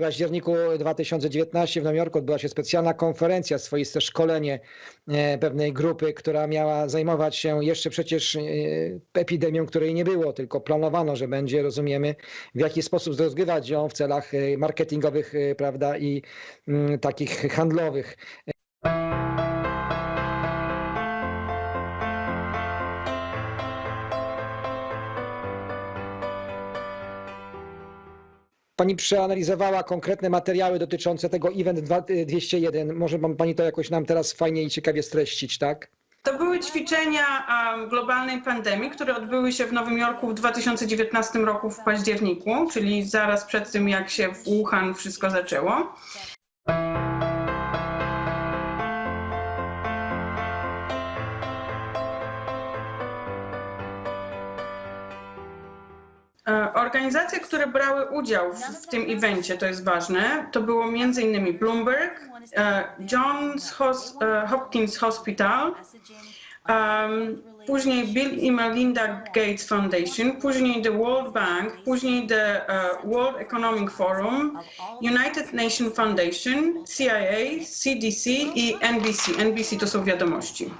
październiku 2019 w Nowym Jorku odbyła się specjalna konferencja, swoiste szkolenie e, pewnej grupy, która miała zajmować się jeszcze przecież e, epidemią, której nie było, tylko planowano, że będzie, rozumiemy, w jaki sposób rozgrywać ją w celach e, marketingowych, prawda, i mm, takich handlowych. Pani przeanalizowała konkretne materiały dotyczące tego Event 2 201. Może pan- Pani to jakoś nam teraz fajnie i ciekawie streścić, tak? To były ćwiczenia globalnej pandemii, które odbyły się w Nowym Jorku w 2019 roku w październiku, czyli zaraz przed tym, jak się w Wuhan wszystko zaczęło. Organizacje, które brały udział w, w tym evencie, to jest ważne, to było m.in. Bloomberg, e, Johns e, Hopkins Hospital, um, później Bill i Melinda Gates Foundation, później The World Bank, później The e, World Economic Forum, United Nations Foundation, CIA, CDC i NBC. NBC to są wiadomości.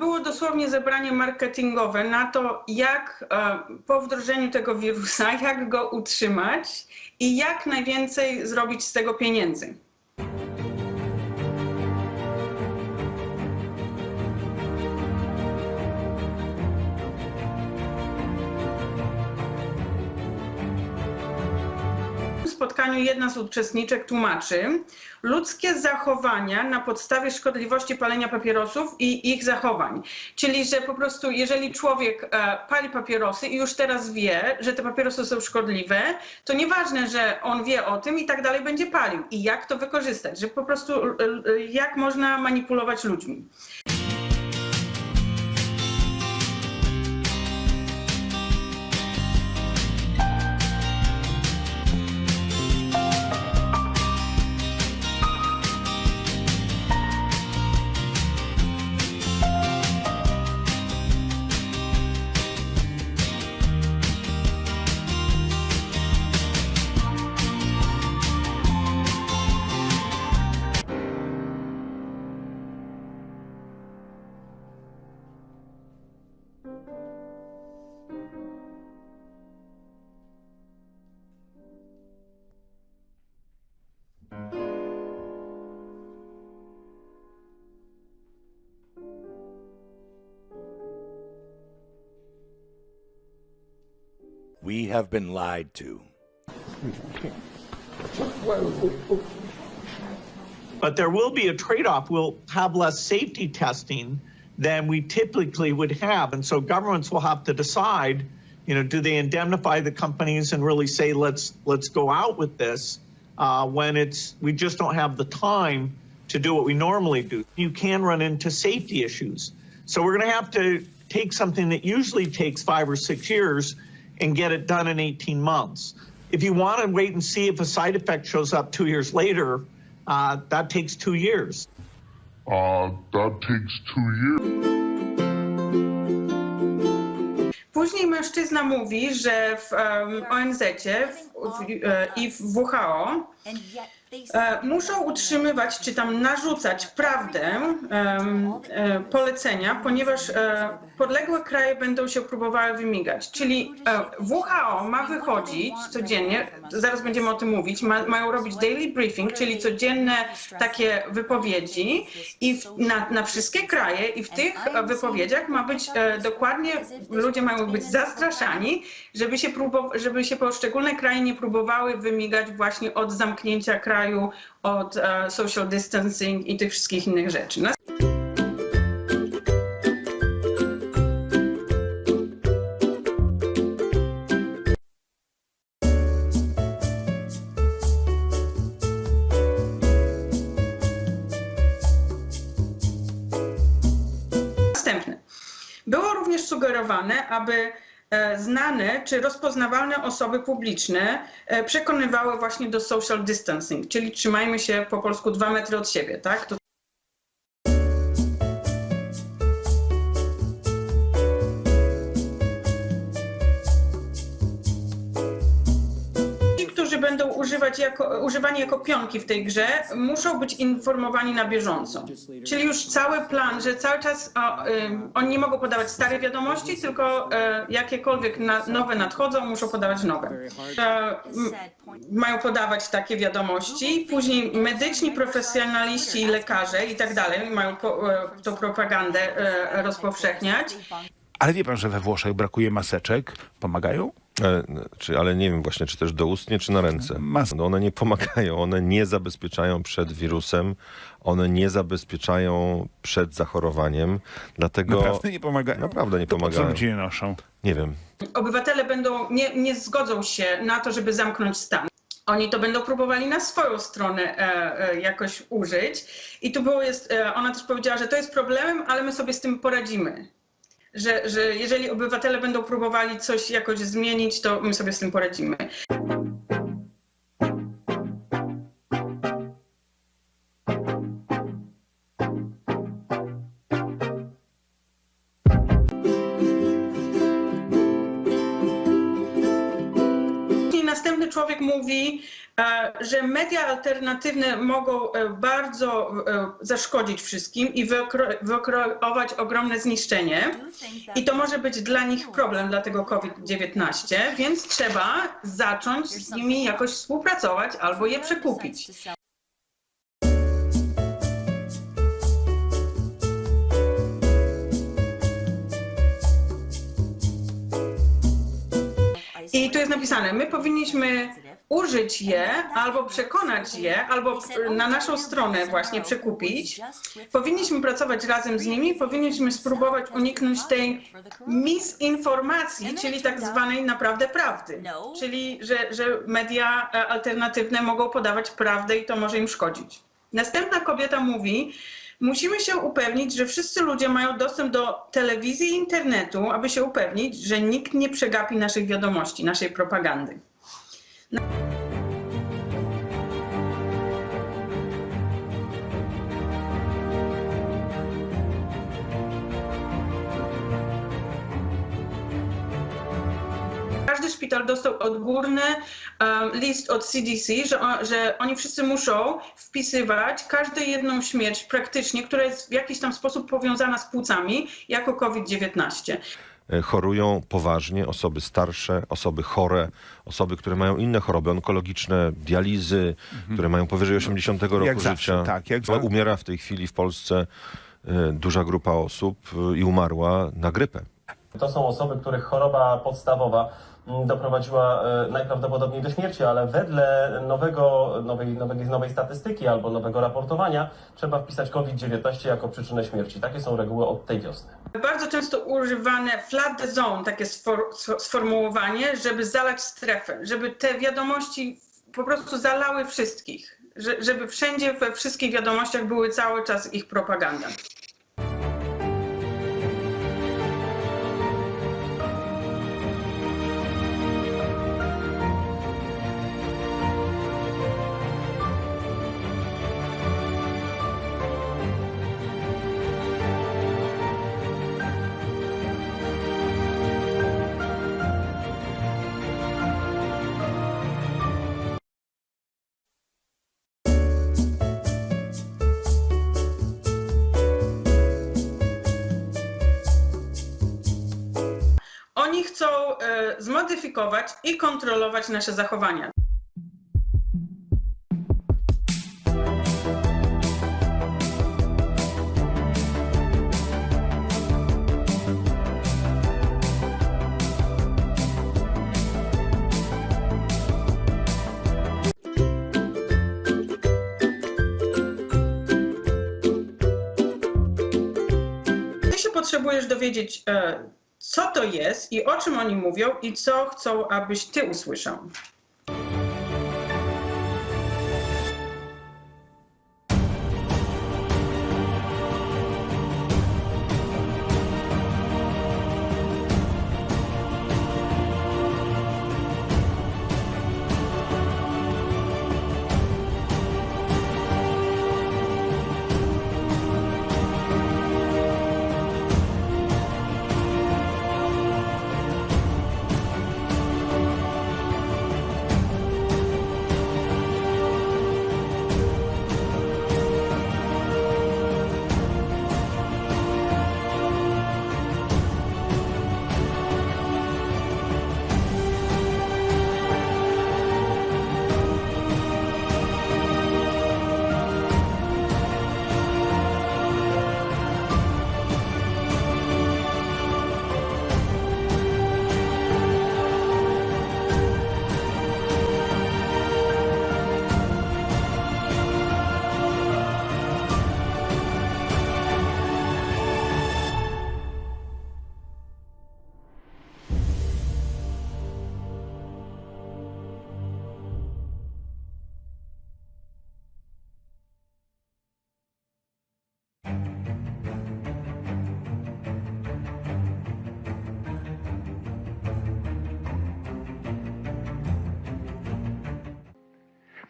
Było dosłownie zebranie marketingowe na to, jak e, po wdrożeniu tego wirusa, jak go utrzymać i jak najwięcej zrobić z tego pieniędzy. Spotkaniu jedna z uczestniczek tłumaczy ludzkie zachowania na podstawie szkodliwości palenia papierosów i ich zachowań. Czyli, że po prostu jeżeli człowiek e, pali papierosy i już teraz wie, że te papierosy są szkodliwe, to nieważne, że on wie o tym i tak dalej będzie palił. I jak to wykorzystać, że po prostu e, e, jak można manipulować ludźmi. We have been lied to. But there will be a trade-off. We'll have less safety testing than we typically would have. And so governments will have to decide, you know, do they indemnify the companies and really say, let's, let's go out with this uh, when it's, we just don't have the time to do what we normally do. You can run into safety issues. So we're going to have to take something that usually takes five or six years and get it done in 18 months. If you want to wait and see if a side effect shows up two years later, uh, that takes two years. Uh, that takes two years. Później mężczyzna mówi, że w um, ONZ i w WHO muszą utrzymywać czy tam narzucać prawdę e, polecenia, ponieważ e, podległe kraje będą się próbowały wymigać. Czyli e, WHO ma wychodzić codziennie, zaraz będziemy o tym mówić, ma, mają robić daily briefing, czyli codzienne takie wypowiedzi i w, na, na wszystkie kraje i w tych e, wypowiedziach ma być e, dokładnie, ludzie mają być zastraszani, żeby się, próbow- żeby się poszczególne kraje nie próbowały wymigać właśnie od zamknięcia kraju, od e, social distancing i tych wszystkich innych rzeczy. No, Następny. Było również sugerowane, aby znane czy rozpoznawalne osoby publiczne e, przekonywały właśnie do social distancing, czyli trzymajmy się po polsku dwa metry od siebie, tak? To będą używać jako, używani jako pionki w tej grze, muszą być informowani na bieżąco. Czyli już cały plan, że cały czas o, ym, oni nie mogą podawać stare wiadomości, tylko e, jakiekolwiek na, nowe nadchodzą, muszą podawać nowe. E, m, mają podawać takie wiadomości, później medyczni profesjonaliści i lekarze i tak dalej mają po, e, tą propagandę e, rozpowszechniać. Ale wie pan, że we Włoszech brakuje maseczek? Pomagają? E, Czy, ale nie wiem właśnie, czy też doustnie, czy na ręce. Mas- No one nie pomagają, one nie zabezpieczają przed wirusem, one nie zabezpieczają przed zachorowaniem, dlatego... Naprawdę nie pomagają? Naprawdę nie To po co pomagają. ludzie je noszą? Nie wiem. obywatele będą, nie, nie zgodzą się na to, żeby zamknąć stan. Oni to będą próbowali na swoją stronę e, e, jakoś użyć. I tu było jest, e, ona też powiedziała, że to jest problemem, ale my sobie z tym poradzimy. Że, że jeżeli obywatele będą próbowali coś jakoś zmienić, to my sobie z tym poradzimy. Następny człowiek mówi, że media alternatywne mogą e, bardzo e, zaszkodzić wszystkim i wykreować ogromne zniszczenie. I to może być dla nich problem, dla tego COVID-19, więc trzeba zacząć z nimi jakoś współpracować albo je przekupić. I tu jest napisane, my powinniśmy użyć je albo przekonać je, albo na naszą stronę właśnie przekupić. Powinniśmy pracować razem z nimi, powinniśmy spróbować uniknąć tej misinformacji, czyli tak zwanej naprawdę prawdy. Czyli, że, że media e, alternatywne mogą podawać prawdę i to może im szkodzić. Następna kobieta mówi, musimy się upewnić, że wszyscy ludzie mają dostęp do telewizji i internetu, aby się upewnić, że nikt nie przegapi naszych wiadomości, naszej propagandy. Szpital dostał odgórny um, list od CDC, że, że oni wszyscy muszą wpisywać każdą jedną śmierć praktycznie, która jest w jakiś tam sposób powiązana z płucami, jako COVID-19. E, Chorują poważnie osoby starsze, osoby chore, osoby, które mają inne choroby onkologiczne, dializy, które mają powyżej 80 roku Jak zawsze, życia. tak, jak Umiera w tej chwili w Polsce e, duża grupa osób e, i umarła na grypę. To są osoby, których choroba podstawowa doprowadziła e, najprawdopodobniej do śmierci, ale wedle nowego, nowej, nowej, nowej statystyki albo nowego raportowania trzeba wpisać COVID-19 jako przyczynę śmierci. Takie są reguły od tej wiosny. Bardzo często używane the zone, takie sfor- sformułowanie, żeby zalać strefę, żeby te wiadomości po prostu zalały wszystkich, że, żeby wszędzie we wszystkich wiadomościach były cały czas ich propaganda. Chcą e, zmodyfikować i kontrolować nasze zachowania. Potrzebujesz dowiedzieć, e, co to jest i o czym oni mówią i co chcą, abyś ty usłyszał.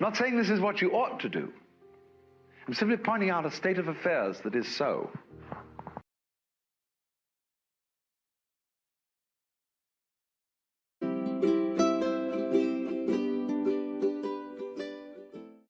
Not saying this is what you ought to do. I'm simply pointing out a state of affairs that is so.